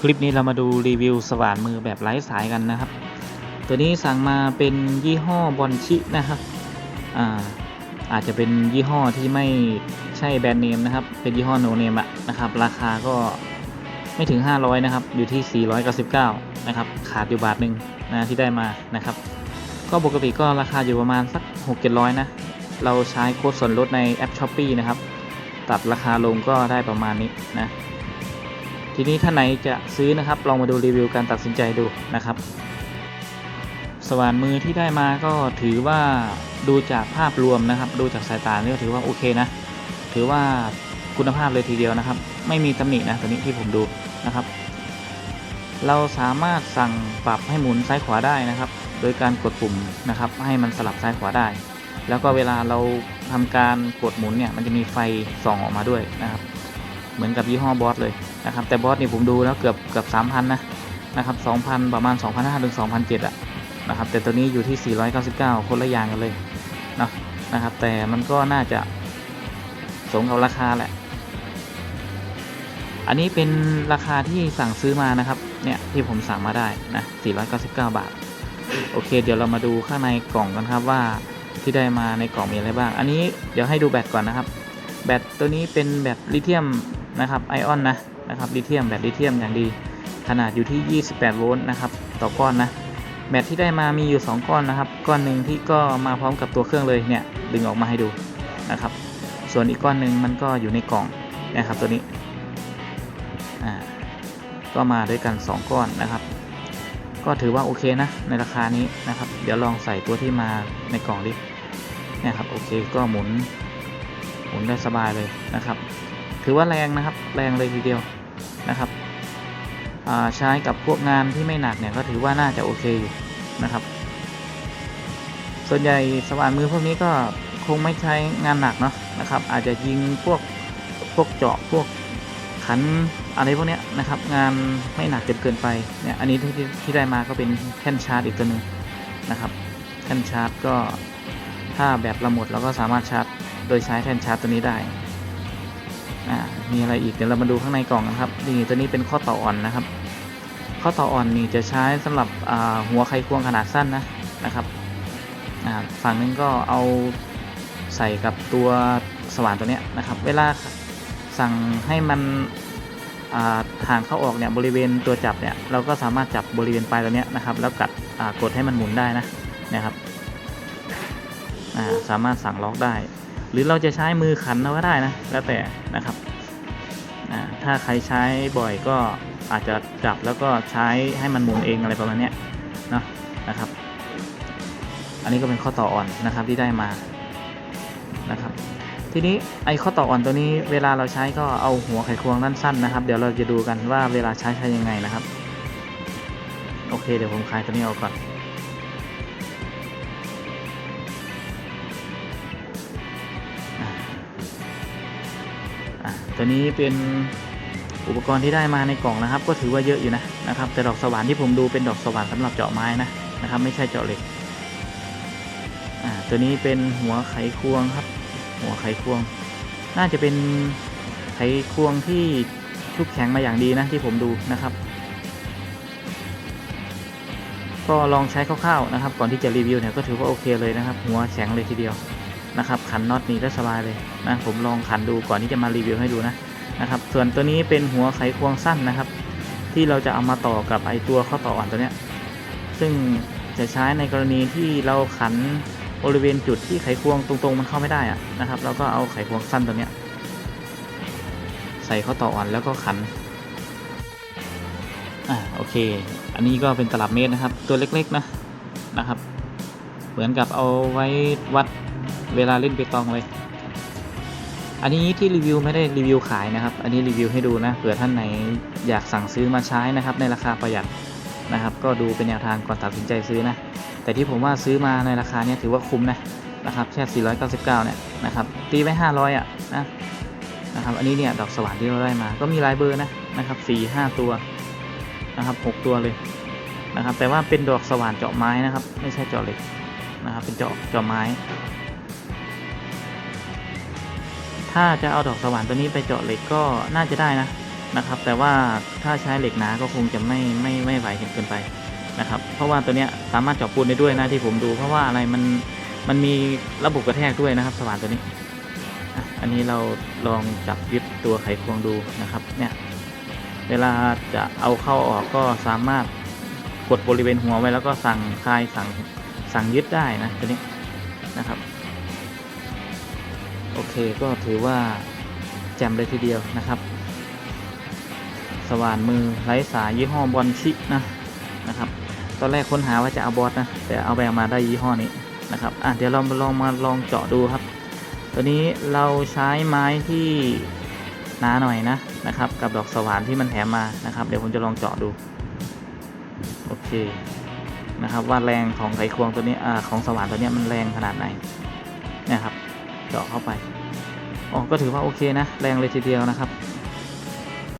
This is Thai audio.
คลิปนี้เรามาดูรีวิวสว่านมือแบบไร้สายกันนะครับ ตัวนี้สั่งมาเป็นยี่ห้อบอนชินะครับอ่าอาจจะเป็นยี่ห้อที่ไม่ใช่แบรนด์เนมนะครับ เป็นยี่ห้อโนเนมอะนะครับ ราคาก็ไม่ถึง 500 นะครับ อยู่ที่ 499 นะครับ ขาดอยู่บาทหนึ่งนะที่ได้มานะครับ ก็ปกติก็ราคาอยู่ประมาณสัก 6-700 นะ เราใช้โค้ดส่วนลดในแอป s h อ p e e นะครับ ตัดราคาลงก็ได้ประมาณนี้นะ ทีนี้ท่านไหนจะซื้อนะครับ ลองมาดูรีวิวการตัดสินใจดูนะครับ สว่านมือที่ได้มาก็ถือว่าดูจากภาพรวมนะครับ ดูจากสายตาเนี่ยก็ถือว่าโอเคนะ ถือว่าคุณภาพเลยทีเดียวนะครับ ไม่มีตำหนินะตัวนี้ที่ผมดูนะครับ เราสามารถสั่งปรับให้หมุนซ้ายขวาได้นะครับ โดยการกดปุ่มนะครับ ให้มันสลับซ้ายขวาได้ แล้วก็เวลาเราทำการกดหมุนเนี่ยมันจะมีไฟส่องออกมาด้วยนะครับ เหมือนกับยี่ห้อบอสเลยนะครับแต่บอสนี่ผมดูแล้วเกือบเกือบสามพันนะนะครับสองพันประมาณ2 5 0 0ถึง2,007อะนะครับแต่ตัวนี้อยู่ที่ 499 คนละอย่างกันเลยนะนะครับ แต่มันก็น่าจะสมกับราคาแหละ อันนี้เป็นราคาที่สั่งซื้อมานะครับ เนี่ยที่ผมสั่งมาได้นะ 499 บาท โอเค เดี๋ยวเรามาดูข้างในกล่องกันครับว่าที่ได้มาในกล่องมีอะไรบ้าง อันนี้เดี๋ยวให้ดูแบตก่อนนะครับ แบตตัวนี้เป็นแบตลิเธียม นะครับไอออนนะนะครับลิเธียมแบตลิเธียมอย่างดี ขนาดอยู่ที่ 28 โวลต์นะครับต่อก้อนนะแบตที่ได้มามีอยู่ 2 ก้อนนะครับ ก้อนหนึ่งที่ก็มาพร้อมกับตัวเครื่องเลยเนี่ยดึงออกมาให้ดูนะครับ ส่วนอีกก้อนหนึ่งมันก็อยู่ในกล่องนะครับตัวนี้อ่าก็มาด้วยกัน 2 ก้อนนะครับ ก็ถือว่าโอเคนะในราคานี้นะครับ เดี๋ยวลองใส่ตัวที่มาในกล่องดิเนี่ยครับโอเคก็หมุนหมุนได้สบายเลยนะครับ ถือว่าแรงนะครับ แรงเลยทีเดียวนะครับใช้กับพวกงานที่ไม่หนักเนี่ยก็ถือว่าน่าจะโอเคอยู่นะครับ ส่วนใหญ่สว่านมือพวกนี้ก็คงไม่ใช้งานหนักเนาะนะครับ อาจจะยิงพวกพวกเจาะพวกขันอะไรพวกเนี้ยนะครับ งานไม่หนักจนเกินไปเนี่ยอันนี้ที่ที่ได้มาก็เป็นแท่นชาร์จอีกตัวหนึ่งนะครับ แท่นชาร์จก็ถ้าแบตเราหมดเราก็สามารถชาร์จโดยใช้แท่นชาร์จตัวนี้ได้ มีอะไรอีกเดี๋ยวเรามาดูข้างในกล่องนะครับนี่ตัวนี้เป็นข้อต่ออ่อนนะครับ ข้อต่ออ่อนนี่จะใช้สำหรับหัวไขควงขนาดสั้นนะนะครับฝั่งนึงก็เอาใส่กับตัวสว่านตัวเนี้ยนะครับ เวลาสั่งให้มันทางเข้าออกเนี่ยบริเวณตัวจับเนี่ยเราก็สามารถจับบริเวณปลายตัวเนี้ยนะครับ แล้วกัดกดให้มันหมุนได้นะนะครับสามารถสั่งล็อกได้ หรือเราจะใช้มือขันเราก็ได้นะแล้วแต่นะครับ ถ้าใครใช้บ่อยก็อาจจะจับแล้วก็ใช้ให้มันหมุนเองอะไรประมาณนี้เนาะนะครับ อันนี้ก็เป็นข้อต่ออ่อนนะครับที่ได้มานะครับ ทีนี้ไอ้ข้อต่ออ่อนตัวนี้เวลาเราใช้ก็เอาหัวไขควงด้านสั้นนะครับ เดี๋ยวเราจะดูกันว่าเวลาใช้ใช้ยังไงนะครับ โอเคเดี๋ยวผมคลายตัวนี้ออกก่อนอะตัวนี้เป็น อุปกรณ์ที่ได้มาในกล่องนะครับ ก็ถือว่าเยอะอยู่นะนะครับ แต่ดอกสว่านที่ผมดูเป็นดอกสว่านสำหรับเจาะไม้นะนะครับ ไม่ใช่เจาะเหล็กอ่าตัวนี้เป็นหัวไขควงครับ หัวไขควง น่าจะเป็นไขควงที่ชุบแข็งมาอย่างดีนะที่ผมดูนะครับ ก็ลองใช้คร่าวๆนะครับ ก่อนที่จะรีวิวเนี่ยก็ถือว่าโอเคเลยนะครับ หัวแข็งเลยทีเดียวนะครับขันน็อตนี้ได้สบายเลยนะผมลองขันดูก่อนที่จะมารีวิวให้ดูนะ นะครับ ส่วนตัวนี้เป็นหัวไขควงสั้นนะครับ ที่เราจะเอามาต่อกับไอตัวข้อต่ออ่อนตัวเนี้ยซึ่งจะใช้ในกรณีที่เราขันบริเวณจุดที่ไขควงตรงๆมันเข้าไม่ได้อะนะครับ เราก็เอาไขควงสั้นตัวเนี้ยใส่ข้อต่ออ่อนแล้วก็ขันอ่าโอเค อันนี้ก็เป็นตลับเมตรนะครับ ตัวเล็กๆนะนะครับ เหมือนกับเอาไว้วัดเวลาเล่นเปตองเลย อันนี้ที่รีวิวไม่ได้รีวิวขายนะครับ อันนี้รีวิวให้ดูนะเผื่อท่านไหนอยากสั่งซื้อมาใช้นะครับ ในราคาประหยัดนะครับ ก็ดูเป็นแนวทางก่อนตัดสินใจซื้อนะ แต่ที่ผมว่าซื้อมาในราคาเนี้ยถือว่าคุ้มนะนะครับแค่ 499 เนี่ยนะครับ ตีไว้500 อะนะนะครับ อันนี้เนี่ยดอกสว่านที่เราได้มา ก็มีลายเบอร์นะนะครับ4 5 ตัวนะครับ 6 ตัวเลยนะครับ แต่ว่าเป็นดอกสว่านเจาะไม้นะครับ ไม่ใช่เจาะเหล็กนะครับ เป็นเจาะเจาะไม้ ถ้าจะเอาดอกสว่านตัวนี้ไปเจาะเหล็กก็น่าจะได้นะนะครับ แต่ว่าถ้าใช้เหล็กหนาก็คงจะไม่ไม่ไม่ไหวเกินไปนะครับ เพราะว่าตัวเนี้ยสามารถเจาะปูนได้ด้วยนะที่ผมดู เพราะว่าอะไรมันมันมีระบบกระแทกด้วยนะครับ สว่านตัวนี้อะอันนี้เราลองจับยึดตัวไขควงดูนะครับ เนี่ย เวลาจะเอาเข้าออกก็สามารถกดบริเวณหัวไว้แล้วก็สั่งคลายสั่งสั่งยึดได้นะตัวนี้นะครับ โอเคก็ถือว่าแจ่มเลยทีเดียวนะครับ สว่านมือไร้สายยี่ห้อบอลชินะนะครับ ตอนแรกค้นหาว่าจะเอาบอสนะแต่เอาไปเอามาได้ยี่ห้อนี้นะครับอะเดี๋ยวเราลองมาลองเจาะดูครับ ตัวนี้เราใช้ไม้ที่หนาหน่อยนะนะครับ กับดอกสว่านที่มันแถมมานะครับ เดี๋ยวผมจะลองเจาะดูโอเคนะครับว่าแรงของไขควงตัวนี้อ่าของสว่านตัวนี้มันแรงขนาดไหนนะครับ เจาะเข้าไปอ๋อก็ถือว่าโอเคนะ แรงเลยทีเดียวนะครับ